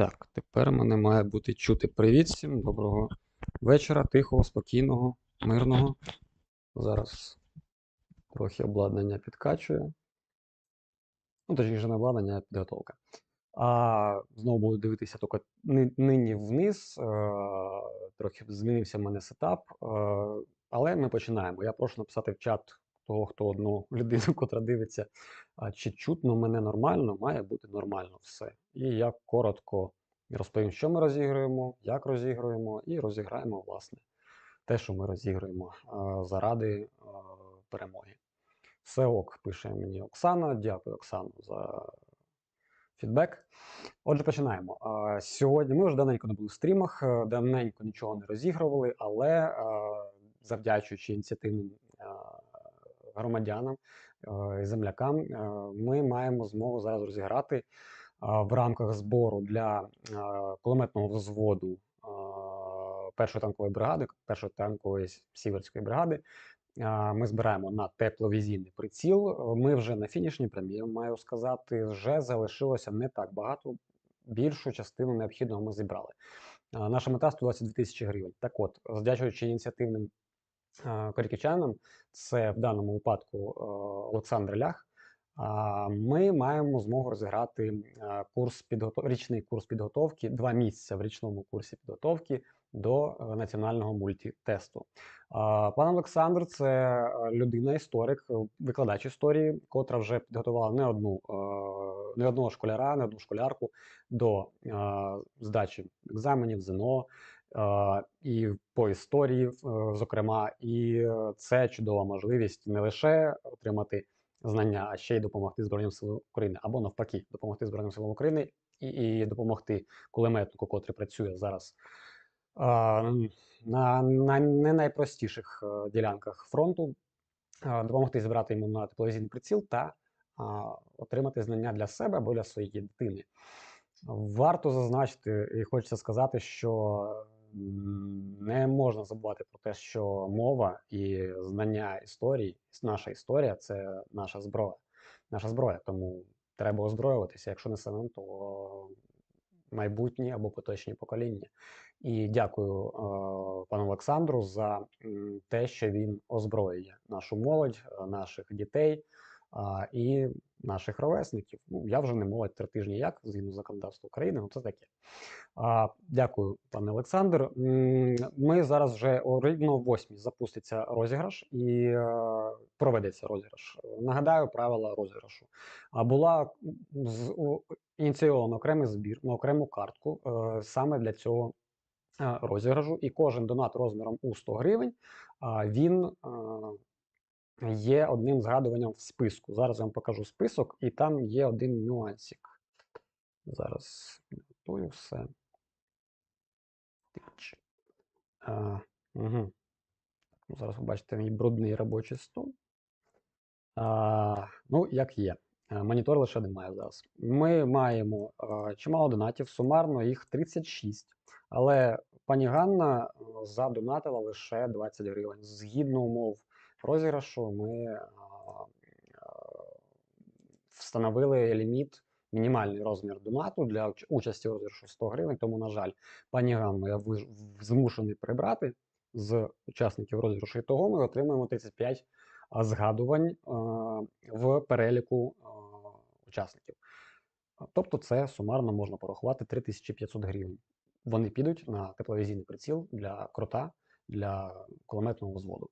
Так, тепер мене має бути чути. Привіт всім, доброго вечора, тихого, спокійного, мирного. Зараз трохи обладнання підкачує. Ну, точніше, не обладнання, а підготовка. А знову буду дивитися тільки нині вниз. е, Трохи змінився в мене сетап. е, Але ми починаємо. Я прошу написати в чат того, хто одну людину, котра дивиться, чи чутно мене нормально, має бути нормально все. І я коротко розповім, що ми розігруємо, як розігруємо, і розіграємо, власне, те, що ми розігруємо заради перемоги. Все ок, пише мені Оксана. Дякую, Оксано, за фідбек. Отже, починаємо. Сьогодні ми вже давненько не були в стрімах, е, давненько нічого не розігрували, але завдячуючи ініціативним громадянам е, і землякам, е, ми маємо змогу зараз розіграти е, в рамках збору для кулеметного взводу першої танкової бригади, першої танкової сіверської бригади. Ми збираємо на тепловізійний приціл. Ми вже на фінішній прямі, маю сказати, вже залишилося не так багато. Більшу частину необхідного ми зібрали. Наша мета 122 тисячі гривень. Так от, завдячуючи ініціативним а, це в даному випадку е, Олександр Лях. Ми маємо змогу розіграти курс підготов... річний курс підготовки, два місяці в річному курсі підготовки до е, національного мультитесту. Пан Олександр це е, людина, історик, е, викладач історії, котра вже підготувала не одну е, не одного школяра, не одну школярку до е, здачі екзаменів ЗНО е, і по історії, е, зокрема, і е, це чудова можливість не лише отримати знання, а ще й допомогти Збройним силам України, або навпаки, допомогти Збройним силам України і, і допомогти кулеметнику, котрий працює зараз на, на не найпростіших е, ділянках фронту, допомогти зібрати йому на тепловізійний приціл та отримати знання для себе або для своєї дитини. Варто зазначити, і хочеться сказати, що не можна забувати про те, що мова і знання історії, наша історія це наша зброя. Наша зброя, тому треба озброюватися. Якщо не самим, то майбутні або поточні покоління. І дякую е, пану Олександру за те, що він озброює нашу молодь, наших дітей а, і наших ровесників. Ну, я вже не молодь три тижні як, згідно законодавства України, ну це таке. А, дякую, пане Олександр. Ми зараз вже о рівно восьмій запуститься розіграш і е, проведеться розіграш. Нагадаю правила розіграшу. А була з- ініційовано окремий збір на окрему картку е, саме для цього е, розіграшу, і кожен донат розміром у 100 гривень а, він є одним згадуванням в списку. Зараз я вам покажу список, і там є один нюансик. Зараз готую все. А, угу. Зараз ви бачите мій брудний робочий стол. А, ну, як є. Монітор лише немає зараз. Ми маємо е, чимало донатів, сумарно їх 36. Але пані Ганна задонатила лише 20 гривень. Згідно умов розіграшу, ми встановили ліміт, мінімальний розмір донату для участі в розіграшу 100 гривень. Тому, на жаль, пані Ганну я змушений прибрати з учасників розіграшу. І того ми отримуємо 35 згадувань в переліку учасників. Тобто це сумарно можна порахувати 3500 гривень. Вони підуть на тепловізійний приціл для крота, для кулеметного взводу.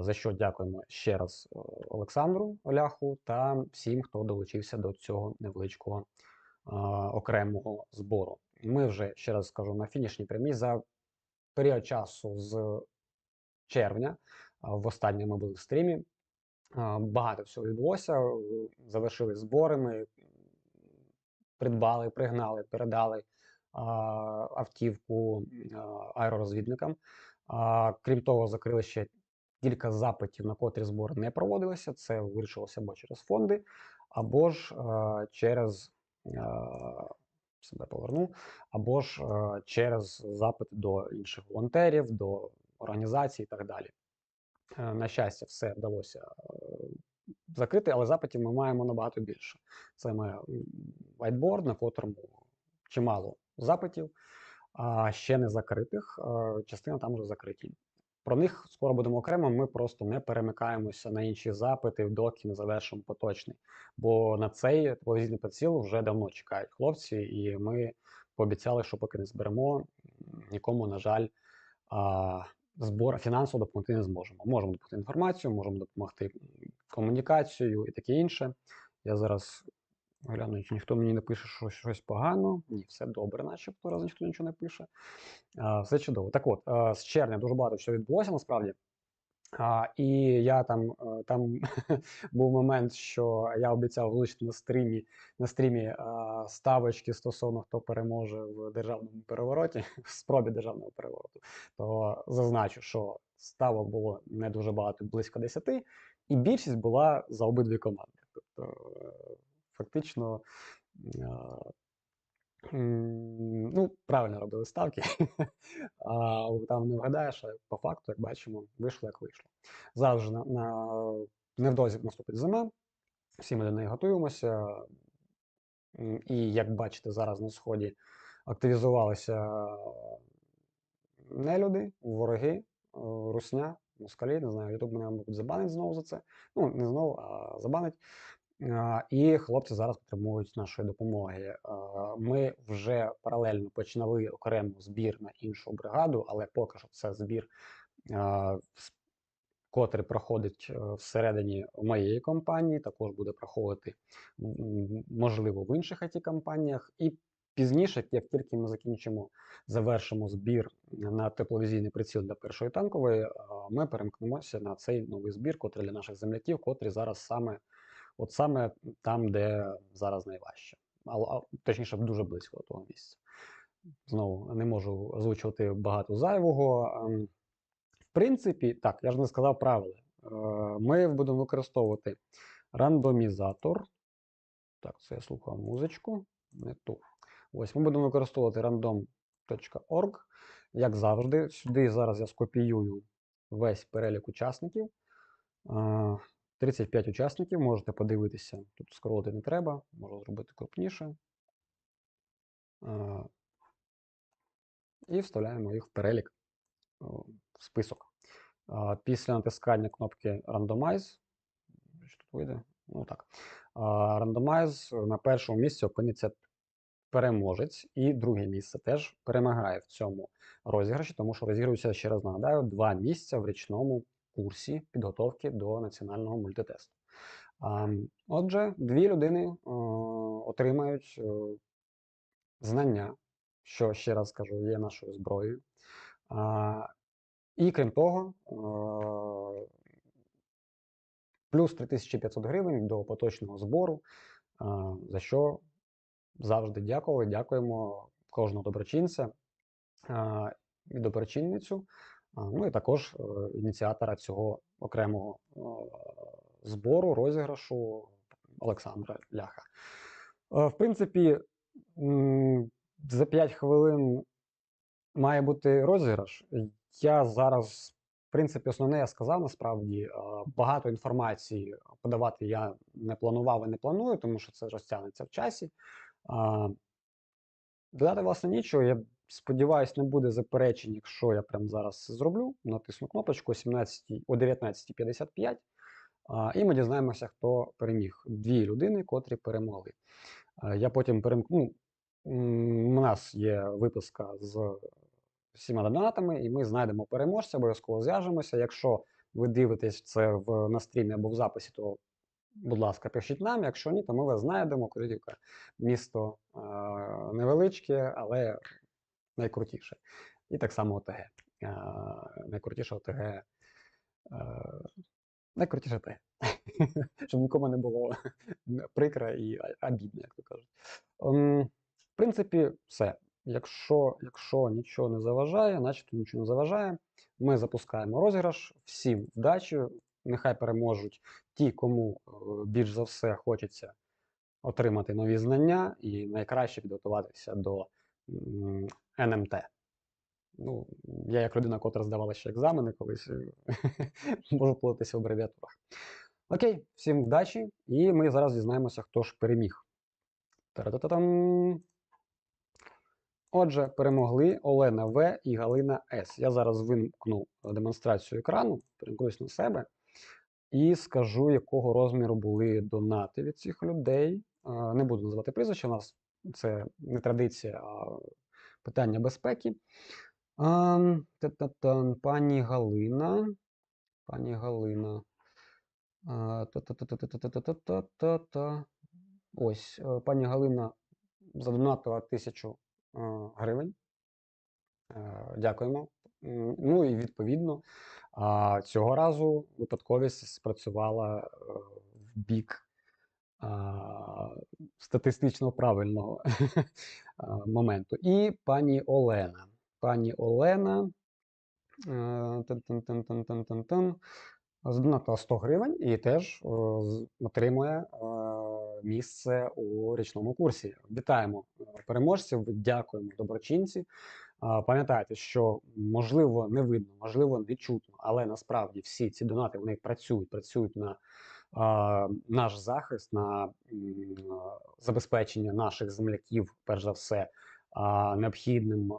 За що дякуємо ще раз е, Олександру Оляху та всім, хто долучився до цього невеличкого окремого збору. Ми вже ще раз скажу на фінішній прямій за період часу з червня. В останньому були в стрімі. Багато всього відбулося. Завершили збори. Ми придбали, пригнали, передали автівку аеророзвідникам. Крім того, закрили ще кілька запитів, на котрі збори не проводилися. Це вирішилося або через фонди, або ж а, через себе поверну, або ж е, через запит до інших волонтерів, до організацій і так далі. Е, На щастя, все вдалося е, закрити, але запитів ми маємо набагато більше. Це має whiteboard, на котрому чимало запитів, а ще не закритих. е, Частина там вже закриті. Про них скоро будемо окремо. Ми просто не перемикаємося на інші запити, доки не завершимо поточний. Бо на цей телевізійний приціл вже давно чекають хлопці, і ми пообіцяли, що поки не зберемо, нікому, на жаль, збор фінансово допомогти не зможемо. Можемо допомогти інформацію, можемо допомогти м, комунікацією і таке інше. Я зараз гляну, ніхто мені не пише що щось погано. Ні, все добре, начебто, раз ніхто нічого не пише. А, все чудово. Так от, з червня дуже багато що відбулося насправді. А, і я там, е, там був момент, що я обіцяв влучити на стрімі, на стрімі а, ставочки стосовно хто переможе в державному перевороті, в спробі державного перевороту. То зазначу, що ставок було не дуже багато, близько 10, і більшість була за обидві команди. Тобто, е, фактично. Ну, правильно робили ставки. А там не вгадаєш, а по факту, як бачимо, вийшло як вийшло. Зараз же на, на невдовзі наступить зима, всі ми до неї готуємося. І як бачите, зараз на сході активізувалися нелюди, вороги, е, русня, москалі, не знаю, Ютуб мене, мабуть, забанить знову за це. Ну, не знову, а забанить. І хлопці зараз потребують нашої допомоги. Ми вже паралельно починали окремо збір на іншу бригаду, але поки що це збір, котрий проходить е, всередині моєї компанії, також буде проходити можливо в інших it компаніях І пізніше, як тільки ми закінчимо, завершимо збір на тепловізійний приціл для першої танкової, ми перемкнемося на цей новий збір, котрий для наших земляків, котрий зараз саме От саме там, де зараз найважче. А, точніше, дуже близько до того місця. Знову не можу озвучувати багато зайвого. Ем, В принципі, так, я ж не сказав правила. Е, Ми будемо використовувати рандомізатор. Так, це я слухав музичку. Не ту. Ось ми будемо використовувати random.org. Як завжди, сюди зараз я скопіюю весь перелік учасників. Е, 35 учасників, можете подивитися. Тут скролити не треба, можу зробити крупніше. Е, І вставляємо їх в перелік в список. Після натискання кнопки Randomize, що тут вийде? Ну так. Randomize на першому місці опиниться переможець, і друге місце теж перемагає в цьому розіграші, тому що розігрується, ще раз нагадаю, два місця в річному курсі підготовки до національного мультитесту. Отже, дві людини е, отримають е, знання, що ще раз кажу, є нашою зброєю. І крім того, е, плюс 3500 гривень до поточного збору, за що завжди дякували. Дякуємо кожного доброчинця і доброчинницю, ну і також е, ініціатора цього окремого е, збору, розіграшу Олександра Ляха. Е, В принципі, за 5 хвилин має бути розіграш. Я зараз, в принципі, основне я сказав насправді. Багато інформації подавати я не планував і не планую, тому що це розтягнеться в часі. Додати, власне, нічого. Я сподіваюся, не буде заперечень, якщо я прямо зараз зроблю. Натисну кнопочку о 17, о 19.55. І ми дізнаємося, хто переміг. Дві людини, котрі перемогли. Я потім перемкну. У нас є виписка з всіма донатами, і ми знайдемо переможця, обов'язково зв'яжемося. Якщо ви дивитесь це в на стрімі або в записі, то, будь ласка, пишіть нам. Якщо ні, то ми вас знайдемо. Курилівка місто невеличке, але найкрутіше. І так само ОТГ. Найкрутіше ОТГ. Найкрутіше ОТГ. Щоб нікому не було прикро і обідно, як то кажуть. Ем, в принципі, все. Якщо, якщо нічого не заважає, начебто нічого не заважає, ми запускаємо розіграш. Всім вдачі. Нехай переможуть ті, кому е, більш за все хочеться отримати нові знання і найкраще підготуватися до НМТ. Ну, я як людина, котра здавала ще екзамени колись, е, можу плутатися в абревіатурах. Окей, всім вдачі, і ми зараз дізнаємося, хто ж переміг. Та-ра-та-та-там. Отже, перемогли Олена В і Галина С. Я зараз вимкну демонстрацію екрану, перемкнусь на себе і скажу, якого розміру були донати від цих людей. Е, Не буду називати прізвища, у нас це не традиція, а питання безпеки. Пані Галина. Пані Галина. Ось, е, пані Галина задонатила тисячу е, гривень. Е, Дякуємо. Ну і відповідно, цього разу випадковість спрацювала в бік статистично правильного моменту. І пані Олена. Пані Олена. е, Задонатила 100 гривень і теж е, отримує е, місце у річному курсі. Вітаємо переможців, дякуємо доброчинці. Пам'ятайте, що можливо не видно, можливо не чутно, але насправді всі ці донати вони працюють, працюють на наш захист, на забезпечення наших земляків, перш за все, необхідним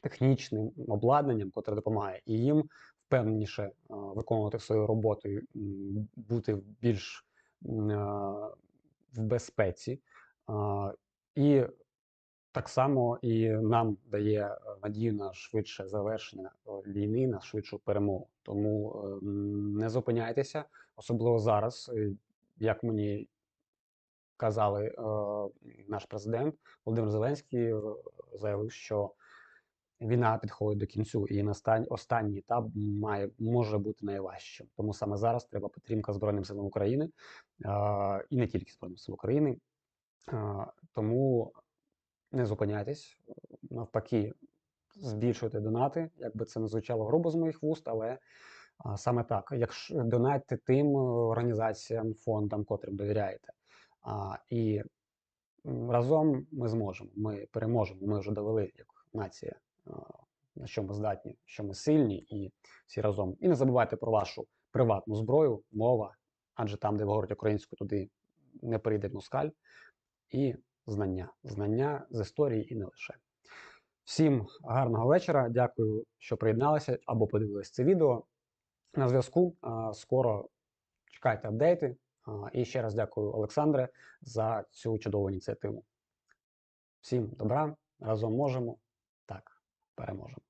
технічним обладнанням, котре допомагає, і їм впевненіше виконувати свою роботу, бути більш в безпеці. І так само і нам дає надію на швидше завершення е, війни, на швидшу перемогу. Тому е, не зупиняйтеся, особливо зараз, е, як мені казали, е, наш президент Володимир Зеленський заявив, що війна підходить до кінцю, і настань- останній етап має може бути найважчим. Тому саме зараз треба підтримка Збройним силам України і не тільки Збройним силам України. Тому не зупиняйтесь, навпаки, збільшуйте донати, як би це не звучало грубо з моїх вуст, але а, саме так. Якщо донатьте тим е, організаціям, фондам, котрим довіряєте. А, і разом ми зможемо, ми переможемо. Ми вже довели як нація, а, на що ми здатні, що ми сильні, і всі разом. І не забувайте про вашу приватну зброю, мова, адже там, де ви говорите українською, туди не прийде москаль. І знання, знання з історії і не лише. Всім гарного вечора. Дякую, що приєдналися або подивилися це відео. На зв'язку. Скоро чекайте апдейти. І ще раз дякую, Олександре, за цю чудову ініціативу. Всім добра, разом можемо. Так, переможемо.